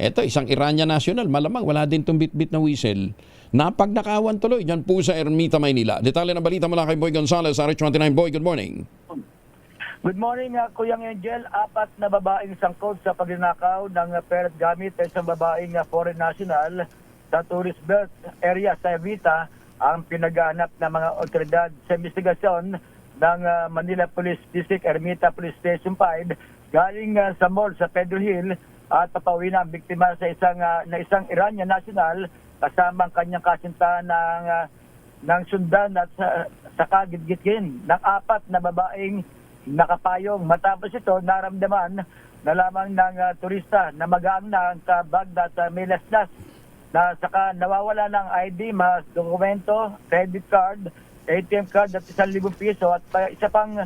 Eto, isang Iranian national, malamang wala din itong bit-bit na whistle. Napagnakawan tuloy dyan po sa Ermita, Maynila. Detalye ng balita mula kay Boy Gonzales, RH29. Boy, good morning. Good morning, uh, Kuyang Angel. Apat na babaeng sangkot sa pagnanakaw ng pera at gamit sa isang babaeng uh, foreign national sa tourist belt area sa Evita ang pinaghanap ng mga otoridad sa investigasyon ng uh, Manila Police District Ermita Police Station 5 galing uh, sa mall sa Pedro Hill at papauwi ang biktima sa isang uh, na isang Iranian national kasama ang kanyang kasintahan ng uh, ng sundan at sa, sa kagitgitin ng apat na babaeng nakapayong. Matapos ito, naramdaman na lamang ng ah, turista na magaang na ang kabagda sa may laslas na saka nawawala ng ID, mga dokumento, credit card, ATM card at isang libong piso at pa, isa pang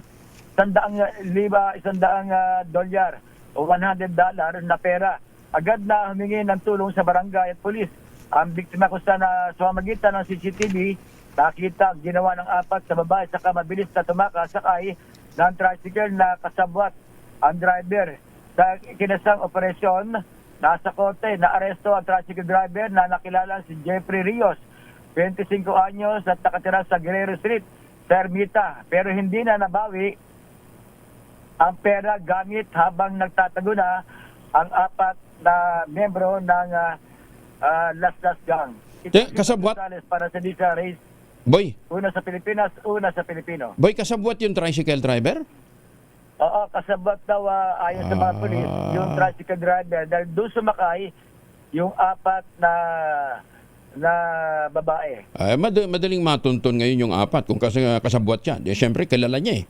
sandaang liba, isandaang uh, dolyar o 100 dollar na pera. Agad na humingi ng tulong sa barangay at polis. Ang biktima ko sa na sa pamamagitan ng CCTV, nakita ang ginawa ng apat sa babae saka mabilis na tumakas sakay ng tricycle na kasabwat ang driver. Sa kinasang operasyon, nasa kote na aresto ang tricycle driver na nakilala si Jeffrey Rios, 25 anyos at nakatira sa Guerrero Street, sa Ermita. Pero hindi na nabawi ang pera gamit habang nagtatago na ang apat na membro ng ah, ah, Las Las Gang. Ito si kasabwat? Para sa Lisa Reyes, Boy, una sa Pilipinas, una sa Pilipino. boy, kasabwat yung tricycle driver? Oo, kasabot daw ah, ayon sa mga Ah. polis, yung tricycle driver dahil doon sumakay yung apat na na babae. Ay, mad- madaling matuntun ngayon yung apat kung kas- kasabwat siya. Di, syempre, kilala niya eh.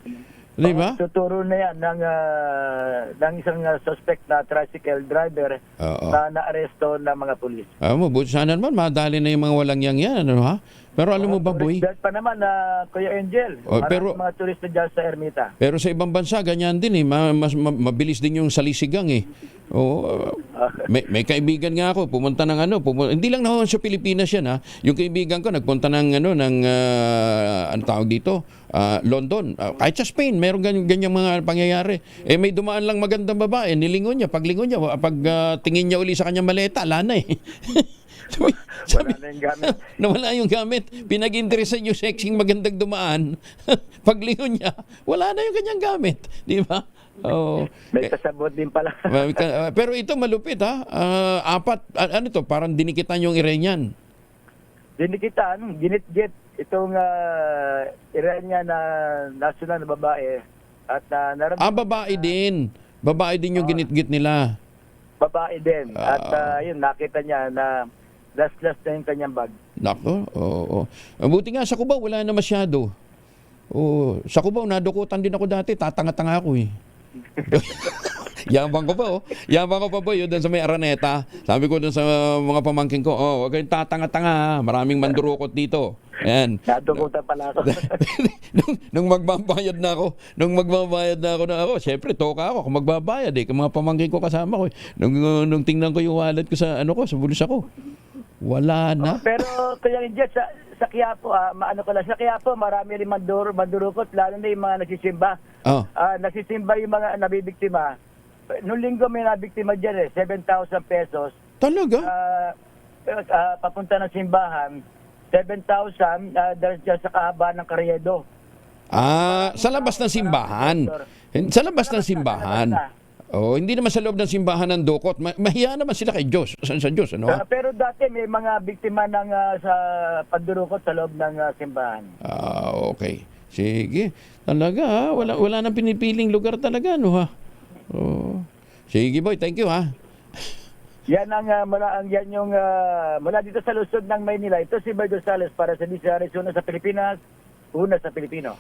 Di ba? Tuturo na yan ng, ah, ng isang ah, suspect na tricycle driver Oo. na naaresto ng mga polis. Ah, mabuti sana naman, madali na yung mga walang yang yan, ano ha? Pero alam mo ba, boy, Tourist pa naman na Kuya Angel. Oh, pero- mga turista dyan sa Ermita. pero sa ibang bansa, ganyan din eh. Ma- mas, ma- mabilis din yung salisigang eh. Oo, Ah, may, may kaibigan nga ako, pumunta ng ano, pumunta, hindi lang naman sa Pilipinas yan ha. Yung kaibigan ko, nagpunta ng ano, ng, ah, ano tawag dito, Ah, London. Ah, kahit sa Spain, meron ganyan, ganyang mga pangyayari. Eh, may dumaan lang magandang babae, nilingon niya, paglingon niya, pag ah, tingin niya uli sa kanyang maleta, ala na eh. sabi, sabi, Wala na yung gamit. nawala yung gamit. Pinag-interesan yung sexing magandang dumaan. Paglingon niya, wala na yung kanyang gamit. Di ba? Oh. May kasabot din pala. Pero ito malupit ha. Ah, apat, a- ano to, parang dinikitan yung Iranian. Dinikitan, ginit-git itong uh, Iranian na national na babae at uh, naramdaman Ah, babae din. Babae din yung ginitgit nila. babae din. At Ah. uh, yun, nakita niya na last-last na yung kanyang bag. Nako, oo. oo. Buti nga sa Cubao, wala na masyado. Oo. Sa Cubao, nadukutan din ako dati. Tatanga-tanga ako eh. Yabang ko pa oh. Yabang ko pa boy, yun doon sa may Araneta. Sabi ko doon sa mga pamangkin ko, oh, huwag kayong tatanga-tanga. Maraming mandurukot dito. Ayan. Nadukutan pala ako. nung, nung magbabayad na ako, nung magbabayad na ako na ako, syempre toka ako kung magbabayad eh, kung mga pamangkin ko kasama ko. eh. Nung, nung tingnan ko yung wallet ko sa ano ko, sa bulsa ko. Wala na. Pero kaya hindi sa sa Quiapo, ah, maano ko lang, sa Quiapo, marami rin mandur, mandurukot, lalo na yung mga nagsisimba. Oh. Ah, nagsisimba yung mga nabibiktima. Noong linggo may nabiktima dyan eh, 7,000 pesos. Talaga? Ah, ah, papunta ng simbahan, 7,000 uh, dahil dyan sa kahaba ng karyedo. Ah, sa labas ng simbahan. Sa labas ng simbahan. Oh, hindi naman sa loob ng simbahan ng dukot. Ma- mahiya naman sila kay Diyos. Sa, sa Diyos, ano? Ah, pero dati may mga biktima ng ah, sa pandurukot sa loob ng ah, simbahan. Ah, okay. Sige. Talaga ha. Wala, wala nang pinipiling lugar talaga, no ha? Oh. Sige boy, thank you ha. Yan ang ah, mula ang yan yung ah, mula dito sa lungsod ng Maynila. Ito si Boy Gonzales para sa DCRS una sa Pilipinas, una sa Pilipino.